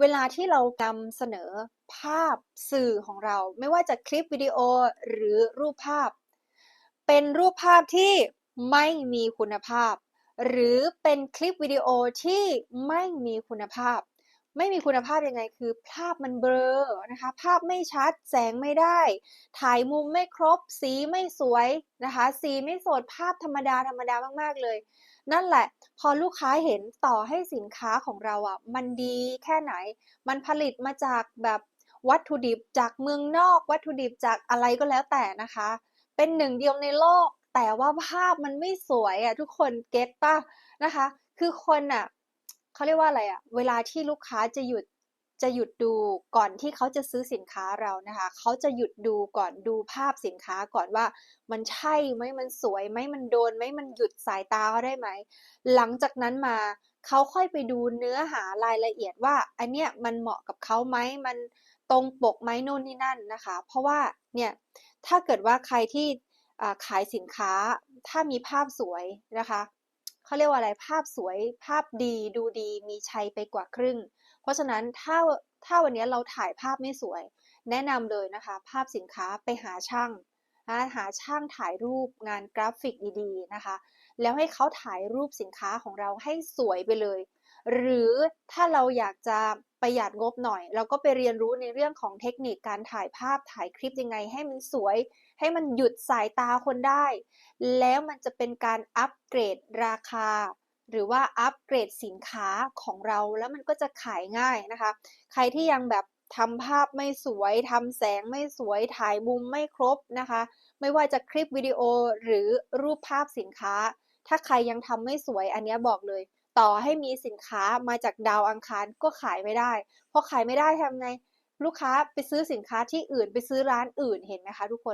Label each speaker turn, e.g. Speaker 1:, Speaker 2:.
Speaker 1: เวลาที่เรานำเสนอภาพสื่อของเรา ไม่ว่าจะคลิปวิดีโอหรือรูปภาพ เป็นรูปภาพที่ไม่มีคุณภาพ หรือเป็นคลิปวิดีโอที่ไม่มีคุณภาพ ไม่มีคุณภาพยังไงคือภาพมันเบลอนะคะ ภาพไม่ชัดแสงไม่ได้ ถ่ายมุมไม่ครบ สีไม่สวยนะคะ สีไม่สดภาพธรรมดาธรรมดามากๆเลย นั่นแหละ พอลูกค้าเห็นต่อให้สินค้าของเราอะมันดีแค่ไหน มันผลิตมาจากแบบวัตถุดิบจากเมืองนอก วัตถุดิบจากอะไรก็แล้วแต่นะคะ เป็นหนึ่งเดียวในโลก แต่ว่าภาพมันไม่สวยอะทุกคนเก็ตป่ะนะคะ คือคนอะ เขาเรียกว่าอะไรอะเวลาที่ลูกค้าจะหยุดจะหยุดดูก่อนที่เขาจะซื้อสินค้าเรานะคะเขาจะหยุดดูก่อนดูภาพสินค้าก่อนว่ามันใช่ไหมมันสวยไหมมันโดนไหมมันหยุดสายตาเขาได้ไหม หลังจากนั้นมาเขาค่อยไปดูเนื้อหารายละเอียดว่า อันเนี้ยมันเหมาะกับเขาไหมมันตรงปกไหมนู่นนี่นั่นนะคะ เพราะว่าเนี่ยถ้าเกิดว่าใครที่ขายสินค้าถ้ามีภาพสวยนะคะ เขาเรียกว่าอะไรภาพสวยภาพดีดูดีมีชัยไปกว่าครึ่ง เพราะฉะนั้นถ้าถ้าวันนี้เราถ่ายภาพไม่สวย แนะนำเลยนะคะ ภาพสินค้าไปหาช่างนะหาช่างถ่ายรูปงานกราฟิกดีๆนะคะ แล้วให้เขาถ่ายรูปสินค้าของเราให้สวยไปเลย หรือถ้าเราอยากจะประหยัดงบหน่อย เราก็ไปเรียนรู้ในเรื่องของเทคนิคการถ่ายภาพถ่ายคลิปยังไงให้มันสวย ให้มันหยุดสายตาคนได้ แล้วมันจะเป็นการอัปเกรดราคา หรือว่าอัปเกรดสินค้าของเราแล้วมันก็จะขายง่ายนะคะ ใครที่ยังแบบทำภาพไม่สวยทำแสงไม่สวยถ่ายมุมไม่ครบนะคะ ไม่ว่าจะคลิปวิดีโอหรือรูปภาพสินค้า ถ้าใครยังทำไม่สวยอันนี้บอกเลย ต่อให้มีสินค้ามาจากดาวอังคารก็ขายไม่ได้พอขายไม่ได้ทำไง ลูกค้าไปซื้อสินค้าที่อื่นไปซื้อร้านอื่นเห็นไหมคะทุกคน